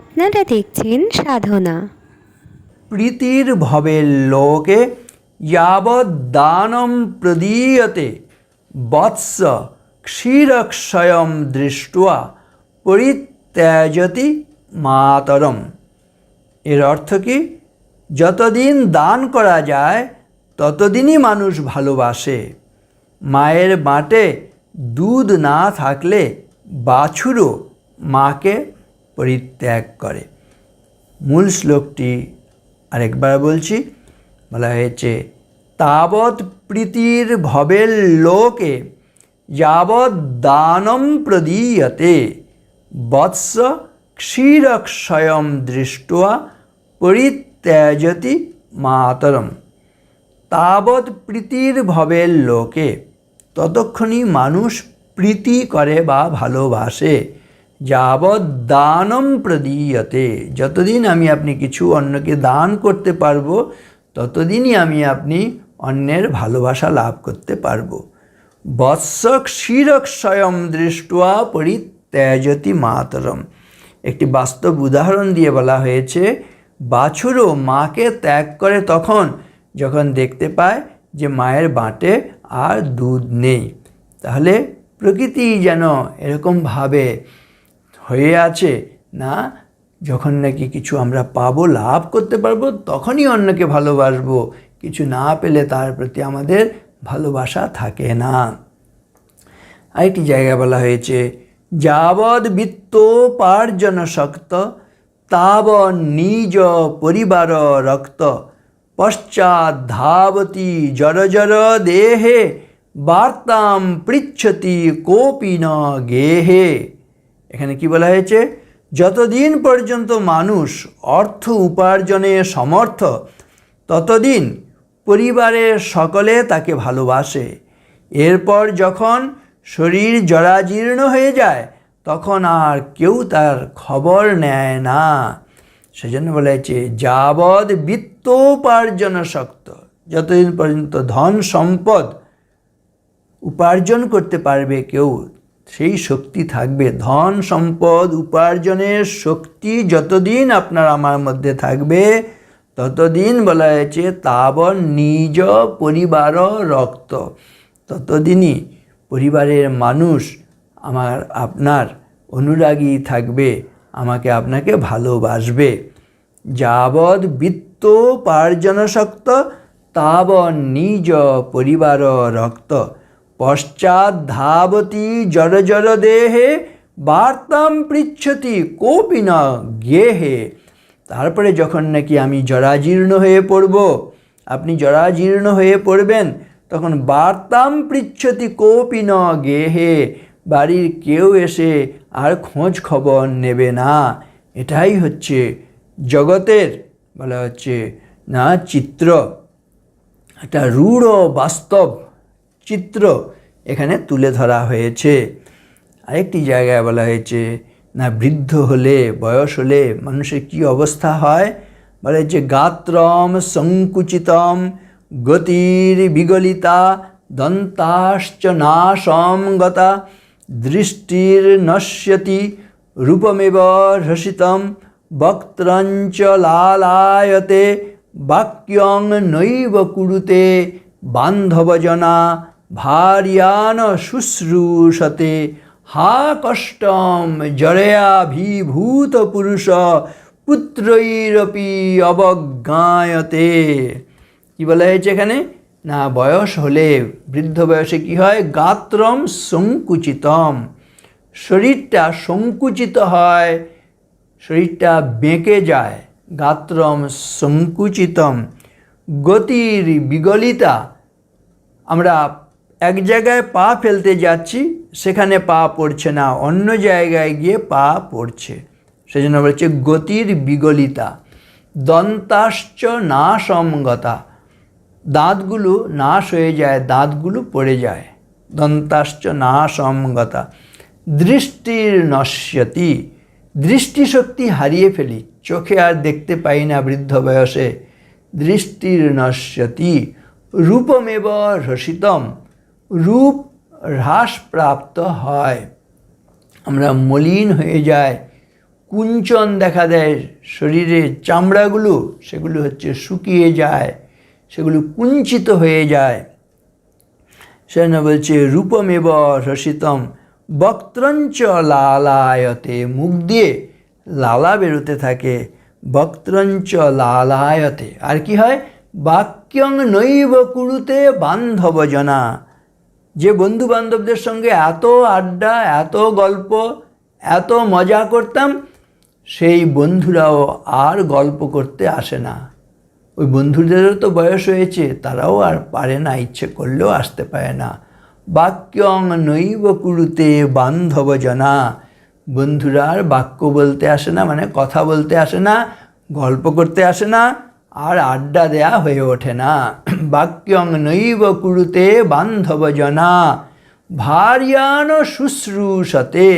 আপনারা দেখছেন সাধনা। প্রীতির ভবের লোকে দানম প্রদীয়তে বৎস ক্ষীরক্ষয়ম দৃষ্টা পরিত্যাজতি মাতরম। এর অর্থ কি? যতদিন দান করা যায়, ততদিনই মানুষ ভালোবাসে। মায়ের বাঁটে দুধ না থাকলে বাছুরও মাকে পরিত্যাগ করে। মূল শ্লোকটি আরেকবার বলছি, বলা হয়েছে, তাবৎ প্রীতির ভবের লোকে যাবৎ দানম প্রদীয়তে বৎস ক্ষীরক্ষয়ম দৃষ্টা পরিত্যাজতি মাতরম। তাবৎ প্রীতির ভবের লোকে ততক্ষণই মানুষ প্রীতি করে বা ভালোবাসে। যাবৎ দানম প্রদীয়তে। যতদিন আমি আপনি কিছু অন্যকে দান করতে পারব, ততদিনই আমি আপনি অন্যের ভালোবাসা লাভ করতে পারব। বৎসক শিরক স্বয়ং দৃষ্টা পরিত্যাজতি মাতরম। একটি বাস্তব উদাহরণ দিয়ে বলা হয়েছে, বাছুরও মাকে ত্যাগ করে তখন যখন দেখতে পায় যে মায়ের বাঁটে আর দুধ নেই। তাহলে প্রকৃতি যেন এরকমভাবে হয়ে আছে, না? যখন নাকি কিছু আমরা পাবো, লাভ করতে পারব, তখনই অন্যকে ভালোবাসবো। কিছু না পেলে তার প্রতি আমাদের ভালোবাসা থাকে না। আরেকটি জায়গা বলা হয়েছে, যাবৎ বিত্তোপার্জন শক্ত তাব নিজ পরিবার রক্ত। পশ্চাৎ ধাবতি জর জর দেহে, বার্তাম পৃচ্ছতি কোপি ন গেহে। এখানে কি বলা হয়েছে? যতদিন পর্যন্ত মানুষ অর্থ উপার্জনে সমর্থ, ততদিন পরিবারের সকলে তাকে ভালোবাসে। এরপর যখন শরীর জরাজীর্ণ হয়ে যায়, তখন আর কেউ তার খবর নেয় না। সেজন্য বলা হয়েছে, যাবৎ বিত্তোপার্জন শক্ত, যতদিন পর্যন্ত ধন সম্পদ উপার্জন করতে পারবে কেউ সেই শক্তি থাকবে। ধন সম্পদ উপার্জনের শক্তি যতদিন আপনার আমার মধ্যে থাকবে, ততদিন বলা হয়েছে তাবর নিজ পরিবার রক্ত। ততদিনই পরিবারের মানুষ আমার, আপনার অনুরাগী থাকবে, আমাকে আপনাকে ভালোবাসবে। যাবৎ বিত্তোপার্জন শক্ত তাব নিজ পরিবার রক্ত। পশ্চাৎ ধাবতি জর জর দেহে, বার্তাম পৃচ্ছতি কোপি ন গেহে। তারপরে যখন নাকি আমি জরাজীর্ণ হয়ে পড়ব, আপনি জরাজীর্ণ হয়ে পড়বেন, তখন বার্তাম পৃচ্ছতি কোপি ন গেহে, বাড়ির কেউ এসে আর খোঁজ খবর নেবে না। এটাই হচ্ছে জগতের, বলা হচ্ছে না, চিত্র। একটা রূঢ় বাস্তব চিত্র এখানে তুলে ধরা হয়েছে। আরেকটি জায়গায় বলা হয়েছে, না, বৃদ্ধ হলে, বয়স হলে মানুষের কি অবস্থা হয়? বলে যে গাত্রম সংকুচিতম গতির বিগলিতা দন্তাশ্চ নাশম গতা দৃষ্টির নশ্যতি রূপমেব হ্রসিতম বক্ত্রঞ্চ লালায়তে বাক্যং নৈব কুরুতে বান্ধবজনা ভার্যান শুশ্রূষতে, হা কষ্টম জরয়াভিভূত পুরুষ পুত্রৈরপি অবজ্ঞায়তে। কি বলা হয়েছে এখানে? না, বয়স হলে বৃদ্ধ বয়সে কি হয়? গাত্রম সংকুচিতম। শরীরটা সংকুচিত হয়, শরীরটা বেঁকে যায়, গাত্রম সংকুচিতম। গতির বিগলিতা, আমরা এক জায়গায় পা ফেলতে যাচ্ছি, সেখানে পা পড়ছে না, অন্য জায়গায় গিয়ে পা পড়ছে। সেজন্য বলছে, গতির বিগলিতা, দন্তাশ্চ নাশমগতা দাঁতগুলো নাশ হয়ে যায়, দাঁতগুলো পড়ে যায়। দন্তাশ্চ নাশমগতা দৃষ্টির নশ্যতি দৃষ্টিশক্তি হারিয়ে ফেলি, চোখে আর দেখতে পাই না বৃদ্ধ বয়সে। দৃষ্টির নশ্যতি রূপমেব রসিতম রূপ হ্রাসপ্রাপ্ত হয়। আমরা মলিন হয়ে যায় কুঞ্চন দেখা দেয় শরীরের চামড়াগুলো, সেগুলো হচ্ছে শুকিয়ে যায়, সেগুলো কুঞ্চিত হয়ে যায়। সেজন্য বলছে, রূপমেব রসিতম বক্ত্রঞ্চ লালায়তে মুখ দিয়ে লালা বেরোতে থাকে। বক্ত্রঞ্চ লালায়তে। আর কি হয়? বাক্যং নৈব কুরুতে বান্ধব জনা যে বন্ধু বান্ধবদের সঙ্গে এত আড্ডা, এত গল্প, এত মজা করতাম, সেই বন্ধুরাও আর গল্প করতে আসে না। ওই বন্ধুদেরও তো বয়স হয়েছে, তারাও আর পারে না, ইচ্ছে করলেও আসতে পারে না। বাক্যং নৈব কুরুতে বান্ধব জনা। বন্ধুরা আর বাক্য বলতে আসে না মানে কথা বলতে আসে না, গল্প করতে আসে না। আর আড্ডা দেয়া হয়ে ওঠে না। বাক্যং নৈব কুরুতে বান্ধব জনা, ভার্যান শুশ্রূষতে,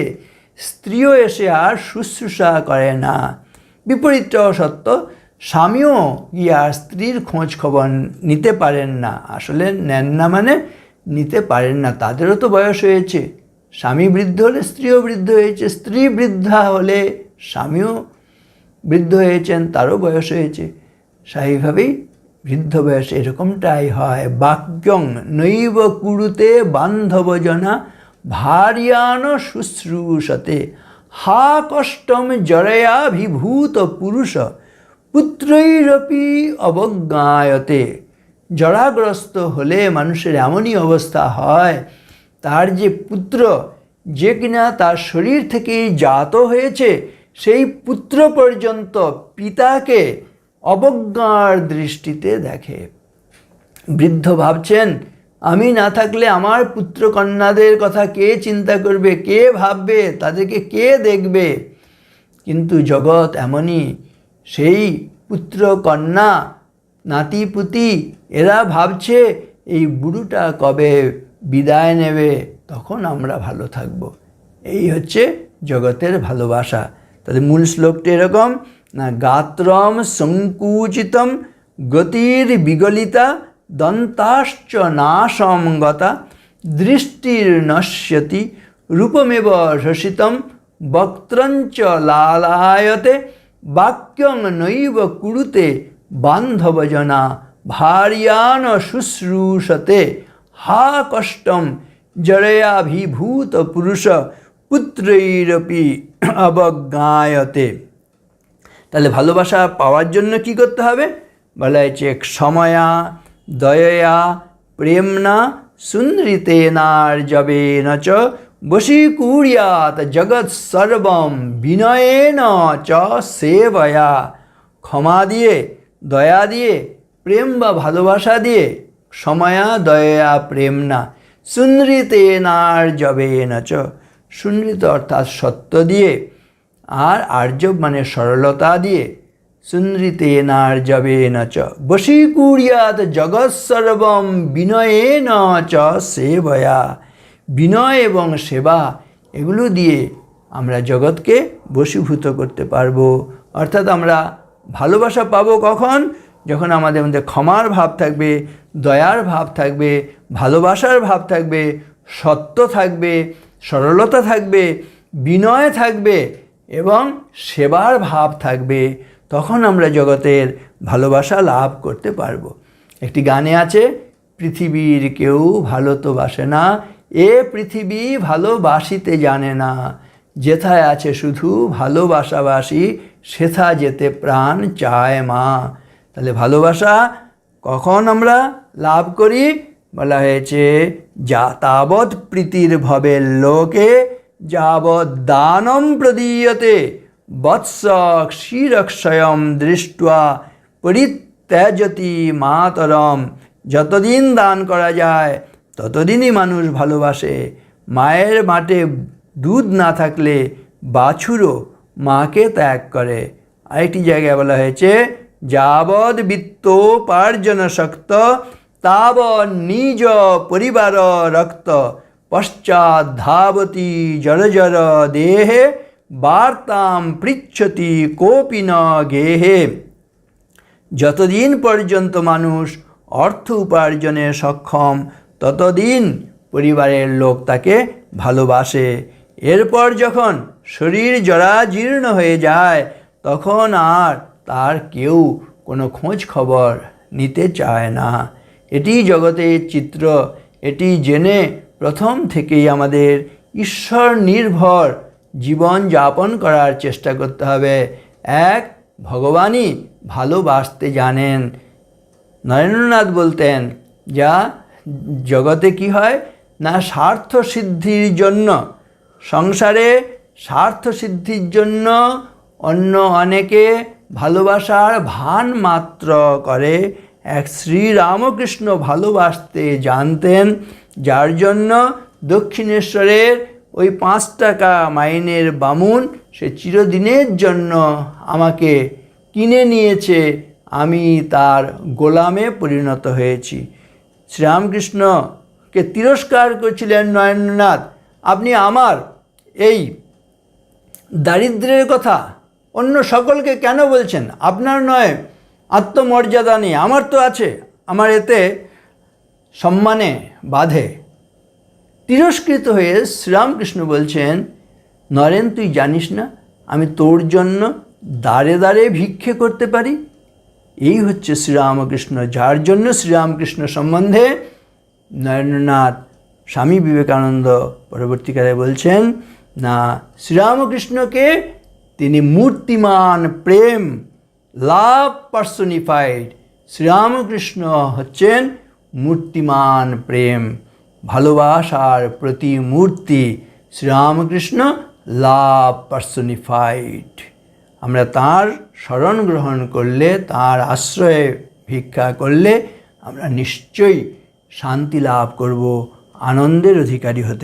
স্ত্রীও এসে আর শুশ্রূষা করে না। বিপরীতটাও সত্য, স্বামীও গিয়ে আর স্ত্রীর খোঁজ খবর নিতে পারেন না। আসলে নেন না মানে নিতে পারেন না, তাদেরও তো বয়স হয়েছে। স্বামী বৃদ্ধ হলে স্ত্রীও বৃদ্ধ হয়েছে, স্ত্রী বৃদ্ধা হলে স্বামীও বৃদ্ধ হয়েছেন, তারও বয়স হয়েছে। স্বাভাবিকভাবেই বৃদ্ধ বয়সে এরকমটাই হয়। বাক্যং নৈব কুরুতে বান্ধবজনা ভার্যান শুশ্রূষতে। হা কষ্টম জরয়া পুরুষ পুত্রৈরপি অবজ্ঞায়তে। জরাগ্রস্ত হলে মানুষের এমনই অবস্থা হয়, তার যে পুত্র, যে কিনা তার শরীর থেকেই জাত হয়েছে, সেই পুত্র পর্যন্ত পিতাকে অবজ্ঞার দৃষ্টিতে দেখে। বৃদ্ধ ভাবছেন, আমি না থাকলে আমার পুত্র কন্যাদের কথা কে চিন্তা করবে? কে ভাববে? তাদেরকে কে দেখবে? কিন্তু জগৎ এমনই, সেই পুত্র কন্যা নাতিপুতি, এরা ভাবছে, এই বুড়োটা কবে বিদায় নেবে? তখন আমরা ভালো থাকব। এই হচ্ছে জগতের ভালোবাসা। তাদের মূল শ্লোকটি এরকম গাত্রম সংকুচিতম গতির বিগলিতা দন্তাশ্চ নাশম দৃষ্টির নশ্যতি রূপমেব রসিতম বক্ত্রঞ্চ লালায়তে বাক্যং নৈব কুরুতে বান্ধবজনা ভার্যান শুশ্রূষতে হা কষ্টম জরয়াভিভূত পুরুষ পুত্রৈরপি অবজ্ঞায়তে তাহলে ভালোবাসা পাওয়ার জন্য কি করতে হবে? বলা হয়েছে সময়া দয়য়া প্রেমনা সুন্দরিতেনার্জবেন চ বশীকুর্যাত জগৎ সর্বম বিনয়েন চ সেবয়া। ক্ষমা দিয়ে, দয়া দিয়ে, প্রেম বা ভালোবাসা দিয়ে, সময়া দয়া প্রেম না সুন্দরিতেনার্জবেন চ সুন্দরিত অর্থাৎ সত্য দিয়ে আর আর্য মানে সরলতা দিয়ে সুন্দরিতেনার্জবেন চ বশীকুর্যাত জগৎ সর্বম বিনয়েন চ সেবয়া। বিনয় এবং সেবা, এগুলো দিয়ে আমরা জগৎকে বশীভূত করতে পারব। অর্থাৎ আমরা ভালোবাসা পাবো কখন? যখন আমাদের মধ্যে ক্ষমার ভাব থাকবে, দয়ার ভাব থাকবে, ভালোবাসার ভাব থাকবে, সত্য থাকবে, সরলতা থাকবে, বিনয় থাকবে এবং সেবার ভাব থাকবে, তখন আমরা জগতের ভালোবাসা লাভ করতে পারব। একটি গানে আছে, পৃথিবীর কেউ ভালো তো বাসে না, এ পৃথিবী ভালোবাসিতে জানে না। যেথায় আছে শুধু ভালোবাসাবাসী, সেথা যেতে প্রাণ চায় মা। তাহলে ভালোবাসা কখন আমরা লাভ করি? বলা হয়েছে যা তাবৎ প্রীতির ভবের লোকে যাবৎ দানম প্রদীয়তে বৎস ক্ষীরক্ষয়ম দৃষ্টা পরিত্যাজতি মাতরম যতদিন দান করা যায়, ততদিনই মানুষ ভালোবাসে। মায়ের মাঠে দুধ না থাকলে বাছুরও মাকে ত্যাগ করে। আরেকটি জায়গায় বলা হয়েছে, যাবৎ বিত্তোপার্জন শক্ত তাব নিজ পরিবার রক্ত পশ্চাৎ ধাবতী জড়জর দেহে বার্তাম পৃচ্ছতি কোপি ন গেহে যতদিন পর্যন্ত মানুষ অর্থ উপার্জনে সক্ষম, ততদিন পরিবারের লোক তাকে ভালোবাসে। এরপর যখন শরীর জরাজীর্ণ হয়ে যায়, তখন আর তার কেউ কোনো খোঁজ খবর নিতে চায় না। এটি জগতের চিত্র, এটি জেনে প্রথম থেকেই আমাদের ঈশ্বর নির্ভর জীবন যাপন করার চেষ্টা করতে হবে। এক, ভগবানই ভালোবাসতে জানেন। নরেন্দ্রনাথ বলতেন, যা জগতে কি হয় না স্বার্থ সিদ্ধির জন্য? সংসারে স্বার্থ সিদ্ধির জন্য অন্য অনেকে ভালোবাসার ভান মাত্র করে। এক শ্রীরামকৃষ্ণ ভালোবাসতে জানতেন। যার জন্য দক্ষিণেশ্বরের ওই পাঁচ টাকা মাইনের বামুন সে চিরদিনের জন্য আমাকে কিনে নিয়েছে। আমি তার গোলামে পরিণত হয়েছি। শ্রীরামকৃষ্ণকে তিরস্কার করেছিলেন নরেন্দ্রনাথ। আপনি আমার এই দারিদ্র্যের কথা অন্য সকলকে কেন বলছেন? আপনার নয়, আত্মমর্যাদা নেই। আমার তো আছে। আমার এতে সম্মানে বাধে। তিরস্কৃত হয়ে শ্রীরামকৃষ্ণ বলছেন, নরেন, তুই জানিস না, আমি তোর জন্য দাঁড়ে দাঁড়ে ভিক্ষে করতে পারি? এই হচ্ছে শ্রীরামকৃষ্ণ, যার জন্য শ্রীরামকৃষ্ণ সম্বন্ধে নরেন্দ্রনাথ স্বামী বিবেকানন্দ পরবর্তীকালে বলছেন, না, শ্রীরামকৃষ্ণকে তিনি মূর্তিমান, প্রেম, লাভ পার্সনিফাইড শ্রীরামকৃষ্ণ হচ্ছেন মূর্তিমান প্রেম, ভালোবাসার প্রতিমূর্তি শ্রীরামকৃষ্ণ লাভ পার্সনিফাইড। আমরা তার স্মরণ গ্রহণ করলে, তার আশ্রয়ে ভিক্ষা করলে আমরা নিশ্চয়ই শান্তি লাভ করব, আনন্দের অধিকারী হতে।